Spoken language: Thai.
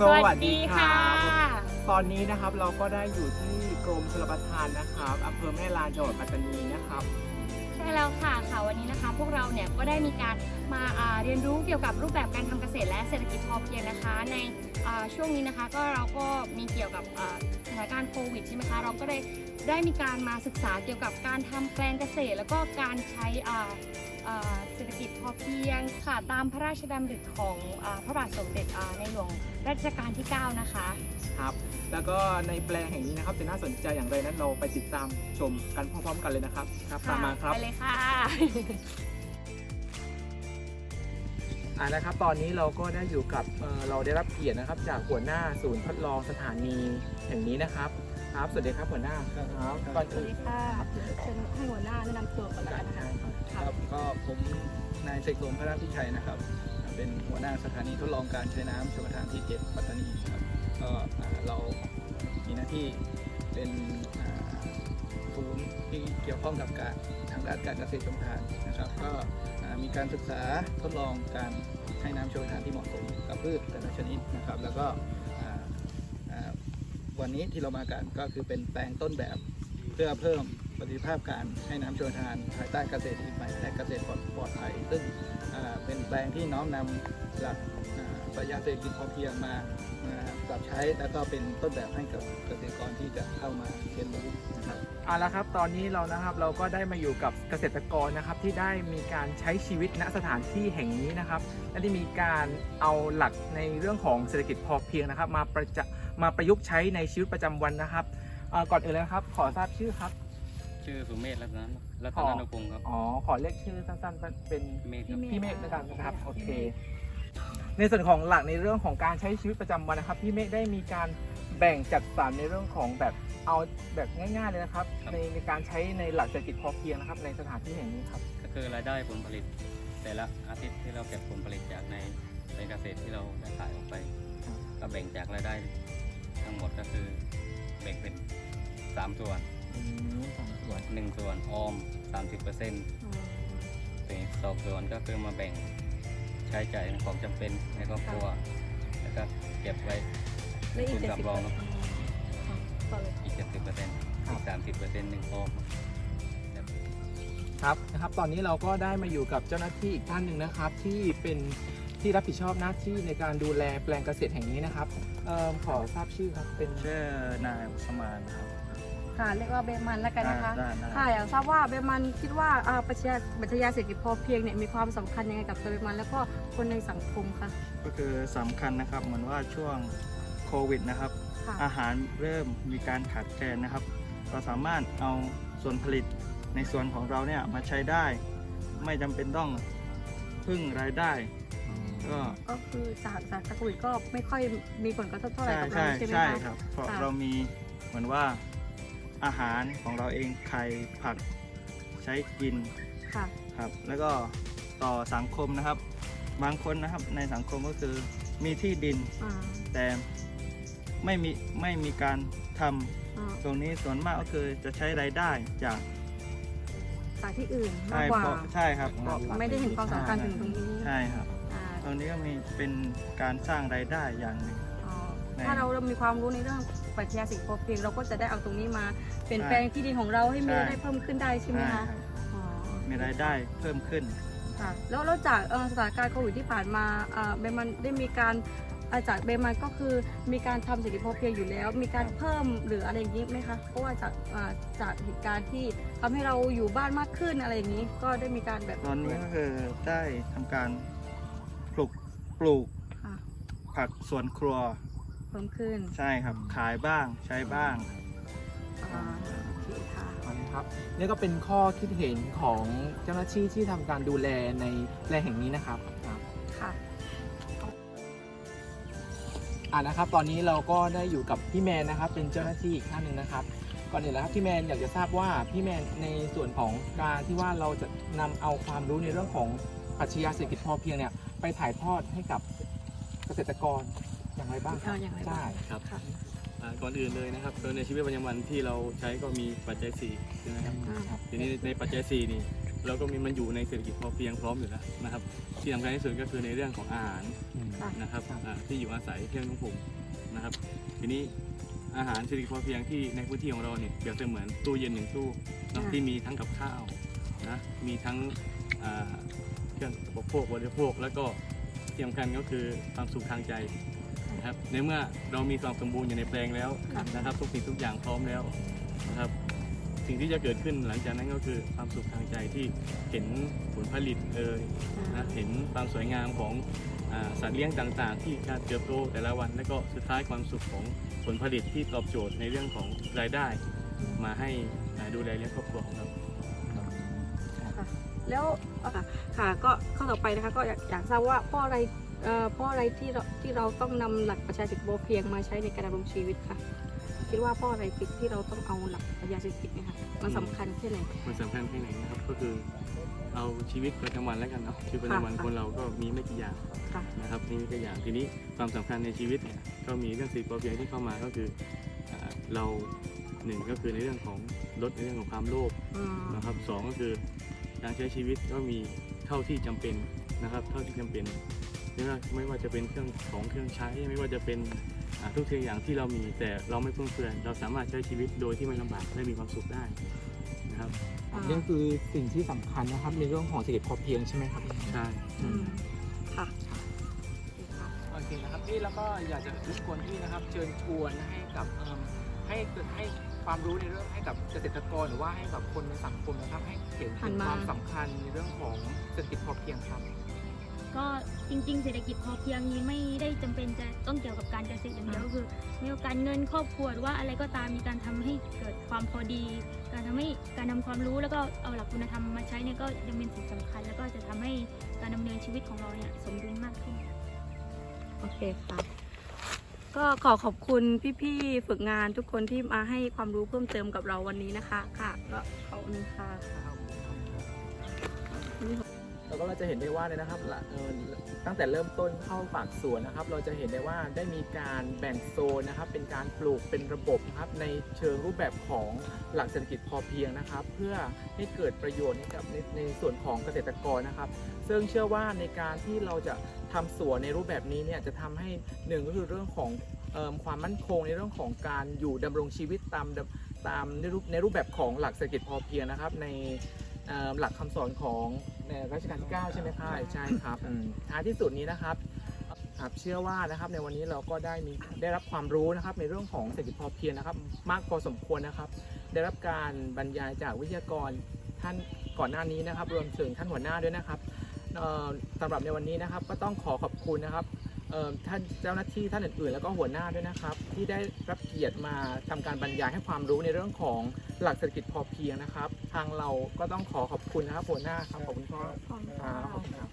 สวัสดีค่ะบตอนนี้นะครับเราก็ได้อยู่ที่กรมชลประทานนะครับอำเภอแม่ลานจังหวัดปัตตานีนะครับใช่แล้วค่ะค่ะวันนี้นะคะ พวกเราเนี่ยก็ได้มีการมาอ่าเรียนรู้เกี่ยวกับรูปแบบการทำเกษตรและเศรษฐกิจพอเพียงนะคะ ในอ่าช่วงนี้นะคะก็เราก็มีเกี่ยวกับอ่าสถานการณ์โควิดใช่ไหมคะเราก็ได้ได้มีการมาศึกษาเกี่ยวกับการทำแปลงเกษตร แล้วก็การใช้อ่าอ่า เศรษฐกิจพอเพียงค่ะตามพระราชดำริของอาพระบาทสมเด็จอ่าในหลวงรัชกาลที่ 9 นะคะ ครับ แล้วก็ในแปลงแห่งนี้นะครับจะน่าสนใจอย่างไรนั้นเราไปติดตามชมกันพร้อมๆกันเลยนะครับครับตามมาครับไปเลยค่ะอ่านะครับตอนนี้เราก็ได้อยู่กับเอ่อเราได้รับเกียรตินะครับ จากหัวหน้าศูนย์ทดลองสถานีแห่งนี้นะครับ ครับ สวัสดีครับหัวหน้าครับก่อนสวัอื่สนดีค่ะเชิญให้หัวหน้าแนะนำตัวก่อนแล้วกันนะคะครับก็ผมนายเสกลมพระราชพิชัยนะครับ เป็นหัวหน้าสถานีทดลองการใช้น้ำชลประทานที่7ปัตตานีครับก็อ่าเรามีหน้าที่เป็นอ่าศูนย์ที่เกี่ยวข้องกับการทางด้านการเกษตรชลประทานนะครับ ก็อ่ามีการศึกษาทดลองการให้น้ำชลประทานที่เหมาะสมกับพืชแต่ละชนิดนะครับ แล้วก็อ่าอ่า วันนี้ที่เรามากันก็คือเป็นแปลงต้นแบบ เพื่อเพิ่มประสิทธิภาพการให้น้ำชลทานภายใต้เกษตรอินทรีย์ใหม่และเกษตรปลอดภัย ซึ่งเป็นแปลงที่น้อมนำหลักปรัชญาเศรษฐกิจพอเพียงมาปรับใช้แล้วก็เป็นต้นแบบให้กับเกษตรกรที่จะเข้ามาเรียนรู้นะครับเอาละครับตอนนี้เรานะครับเราก็ได้มาอยู่กับเกษตรกรนะครับที่ได้มีการใช้ชีวิตณสถานที่แห่งนี้นะครับและได้มีการเอาหลักในเรื่องของเศรษฐกิจพอเพียงนะครับ มาประจะ มาประยุกต์ใช้ในชีวิตประจำวันนะครับเอ่อก่อนอื่นเลยนะครับ ขอทราบชื่อครับ ชื่อสุเมธรัตนรัตนนุพงศ์ครับ อ๋อ ขอเรียกชื่อสั้นๆเป็นเมธครับ พี่เมฆแล้วกันนะครับ โอเค ในส่วนของหลักในเรื่องของการใช้ชีวิตประจำวันนะครับ พี่เมฆได้มีการแบ่งจัดสรรในเรื่องของแบบเอาแบบง่าย ๆเลยนะครับ ในในการใช้ในหลักเศรษฐกิจพอเพียงนะครับ ในสถานที่แห่งนี้ครับ ก็คือรายได้ผลผลิต แต่ละอาทิตย์ที่เราเก็บผลผลิตจากในในเกษตรที่เราได้ขายออกไป ครับ ก็แบ่งจากรายได้ ทั้งหมดก็คือแบ่งเป็นสามส่วนอืมสองส่วนหนึ่งส่วนออม30%เปอร์เซ็นต์สองส่วนก็คือมาแบ่งใช้จ่ายของจำเป็นในครอบครัว แล้วก็เก็บไว้ และอีกทุนเจ็ดสำสิบรองเนอะต่อเลย อีก70%เปอร์เซ็นต์อีก30%เปอร์เซ็นต์หนึ่งออม ครับนะครับตอนนี้เราก็ได้มาอยู่กับเจ้าหน้าที่อีกท่านหนึ่งนะครับที่เป็นที่รับผิดชอบหน้าที่ในการดูแลแปลงเกษตรแห่งนี้นะครับเอ่อขอทราบชื่อครับเป็นชื่อนายอุสมานครับ ค่ะเรียกว่าเบมันแล้วกันนะคะ ได้ได้ ค่ะอยากทราบว่าเบมันคิดว่าอ่าปรัชญาปรัชญาเศรษฐกิจพอเพียงเนี่ยมีความสำคัญยังไงกับตัวเบมันแล้วก็คนในสังคมคะก็คือสำคัญนะครับเหมือนว่าช่วงโควิดนะครับ ค่ะ อาหารเริ่มมีการขาดแคลนนะครับ เราสามารถเอาส่วนผลิตในส่วนของเราเนี่ยมาใช้ได้ ไม่จำเป็นต้องพึ่งรายได้ ก็ก็คือจากจากโควิดก็ไม่ค่อยมีผลกระทบเท่าไหร่ใช่กับเราใช่ใช่ไหมใช่คะครับเพราะค่ะเรามีเหมือนว่าอาหารของเราเองไข่ผักใช้กินค่ะครับ แล้วก็ต่อสังคมนะครับ บางคนนะครับในสังคมก็คือมีที่ดินอ่าแต่ไม่มีไม่มีการทำอ่าตรงนี้ส่วนมากก็คือจะใช้รายได้จากจากที่อื่นมาใช่กกว่าเพราะใช่ครับอ๋อไม่ได้เห็นความสำคัญถึงตรงนี้ใช่ครับอ่า ตรงนี้ก็มีเป็นการสร้างรายได้อย่างหนึ่ง อ๋อในถ้าเราเรามีความรู้ในเรื่องปรัชญาเศรษฐกิจพอเพียงเราก็จะได้เอาตรงนี้มาเปลี่ยนใช่แปลงที่ดินของเราให้มีใช่รายได้เพิ่มขึ้นได้ใช่ไหมใช่คะครับอ๋อมีรายได้เพิ่มขึ้น ค่ะแล้วแล้วจากเอ่อสถานการณ์โควิดที่ผ่านมาเอ่อเบมันได้มีการอ่าจากเบมันก็คือมีการทำเศรษฐกิจพอเพียงอยู่แล้ว มีการเพิ่มหรืออะไรอย่างนี้ไหมคะเพราะว่าจากอ่าจากเหตุการณ์ที่ทำให้เราอยู่บ้านมากขึ้นอะไรอย่างนี้ ก็ได้มีการแบบ ตอนนี้ก็คือได้ทำการปลูก ปลูกค่ะผักสวนครัวเพิ่มขึ้นใช่ครับ ขายบ้างใช้บ้าง อ่าโอเคค่ะ นะครับนี่ก็เป็นข้อคิดเห็นของเจ้าหน้าที่ที่ทำการดูแลในแปลงแห่งนี้นะครับครับค่ะ อ่านะครับ ตอนนี้เราก็ได้อยู่กับพี่แมนนะครับ เป็นเจ้าหน้าที่อีกท่านหนึ่งนะครับ ก่อนอื่นแล้วครับพี่แมนอยากจะทราบว่าพี่แมนในส่วนของการที่ว่าเราจะนำเอาความรู้ในเรื่องของ ปรัชญาเศรษฐกิจพอเพียงเนี่ยไปถ่ายทอดให้กับเกษตรกรอย่างไรบ้างครัเอออย่างไรบ้าง ใช่ครับค่ะ อ่าก่อนอื่นเลยนะครับโดยในชีวิตประจำวันที่เราใช้ก็มีปัจจัย4ใช่ไหมครับอ่าครับ ทีนี้ในปัจจัย4นี่แล้วก็มีมันอยู่ในเศรษฐกิจพอเพียงพร้อมอยู่แล้วนะครับที่สำคัญที่สุดก็คือในเรื่องของอาหารอืมนะครับ อ่าที่อยู่อาศัยเครื่องนุ่งห่มนะครับ ทีนี้อาหารเศรษฐกิจพอเพียงที่ในพื้นที่ของเราเนี่ยเปรียบเสมือนตู้เย็นหนึ่งตู้เนอะค่ะ ที่มีทั้งกับข้าวนะมีทั้งอ่า เครื่องอุปโภคบริโภค แล้วก็ที่สำคัญก็คือความสุขทางใจนะครับในเมื่อเรามีความสมบูรณ์อยู่ในแปลงแล้วค่ะนะครับทุกสิ่งทุกอย่างพร้อมแล้วนะครับสิ่งที่จะเกิดขึ้นหลังจากนั้นก็คือความสุขทางใจที่เห็นผลผลิตเอ่ยนะเห็นความสวยงามของอาสัตว์เลี้ยงต่างๆ ที่การเติบโตแต่ละวัน แล้วก็สุดท้ายความสุขของผลผลิตที่ตอบโจทย์ในเรื่องของรายได้ มาให้อ่าดูแลเลี้ยงครอบครัวของเราค่ะ แล้วอะค่ะค่ะก็ข้อต่อไปนะคะก็อยากอยากทราบว่าเพราะอะไรเอ่อเพราะอะไรที่เราที่เราต้องนำหลักประชาเศรษฐกิจพอเพียงมาใช้ในการดำรงชีวิตค่ะคิดว่าเพราะอะไรที่เราต้องเอาหลักประชาเศรษฐกิจเนี่ยค่ะมันสำคัญแค่ไหนมันสำคัญแค่ไหนนะครับก็คือเอาชีวิตประจำวันแล้วกันเนาะชีวิตประจำวันค่ะคนเราก็มีไม่กี่อย่างค่ะนะครับมีไม่กี่อย่างทีนี้ความสำคัญในชีวิตเนี่ยก็มีเรื่องสิ่งพอเพียงที่เข้ามาก็คืออ่าเราหนึ่งก็คือในเรื่องของลดในเรื่องของความโลภอืมนะครับสองก็คือ การใช้ชีวิตก็มีเท่าที่จำเป็นนะครับ เท่าที่จำเป็นไม่ว่าไม่ว่าจะเป็นเครื่องของเครื่องใช้ไม่ว่าจะเป็นอ่าทุกสิ่งอย่างที่เรามีแต่เราไม่ฟุ่มเฟือยเราสามารถใช้ชีวิตโดยที่ไม่ลำบากและมีความสุขได้นะครับอ่านี่คือสิ่งที่สำคัญนะครับในเรื่องของเศรษฐกิจพอเพียงใช่ไหมครับใช่อืมค่ะโอเคนะครับพี่แล้วก็อยากจะรบกวนพี่นะครับ เชิญชวนให้กับเอิ่มให้เกิดให้ ความรู้ในเรื่องให้กับเกษตรกรหรือว่าให้กับคนในสังคมนะครับให้เห็นหัถึนงมาความสำคัญในเรื่องของเศรษฐกิจพอเพียงครับ ก็จริงๆ เศรษฐกิจพอเพียงนี้ไม่ได้จำเป็นจะต้องเกี่ยวกับการเกษตรอย่างเดียวก็คือไม่ว่าการเงินครอบครัวหรือว่าอะไรก็ตามมีการทำให้เกิดความพอดี การทำให้การนำความรู้แล้วก็เอาหลักคุณธรรมมาใช้เนี่ยก็ยังเป็นสิ่งสำคัญ แล้วก็จะทำให้การดำเนินชีวิตของเราเนี่ยสมดุลมากขึ้น โอเคค่ะ ก็ขอขอบคุณพี่ๆฝึกงานทุกคนที่มาให้ความรู้เพิ่มเติมกับเราวันนี้นะคะ ค่ะก็ขอบคุณค่ะแล้วก็เราจะเห็นได้ว่าเลยนะครับเอ่อตั้งแต่เริ่มต้นเข้าปากสวนนะครับ เราจะเห็นได้ว่าได้มีการแบ่งโซนนะครับ เป็นการปลูกเป็นระบบนะครับในเชิงรูปแบบของหลักเศรษฐกิจพอเพียงนะครับ เพื่อให้เกิดประโยชน์ให้กับในในส่วนของเกษตรกรนะครับ ซึ่งเชื่อว่าในการที่เราจะ ทำสวนในรูปแบบนี้เนี่ยจะทำให้หนึ่งก็คือเรื่องของเอิ่มความมั่นคงในเรื่องของการอยู่ดำรงชีวิตตามดำตามในรูปในรูปแบบของหลักเศรษฐกิจพอเพียงนะครับ ในเอ่อหลักคำสอนของในรัชกาลที่ 9 ใช่ไหมครับใช่ครับอืมท้ายที่สุดนี้นะครับครับเชื่อว่านะครับในวันนี้เราก็ได้มีได้รับความรู้นะครับในเรื่องของเศรษฐกิจพอเพียงนะครับ มากพอสมควรนะครับ ได้รับการบรรยายจากวิทยากรท่านก่อนหน้านี้นะครับ รวมถึงท่านหัวหน้าด้วยนะครับเอ่อ สำหรับในวันนี้นะครับ ก็ต้องขอขอบคุณนะครับท่านเจ้าหน้าที่ท่านอื่นๆ แล้วก็หัวหน้าด้วยนะครับ ที่ได้รับเกียรติมาทำการบรรยายให้ความรู้ในเรื่องของหลักเศรษฐกิจพอเพียงนะครับ ทางเราก็ต้องขอขอบคุณนะครับหัวหน้าครับขอบคุณพ่อครับขอบคุณครับ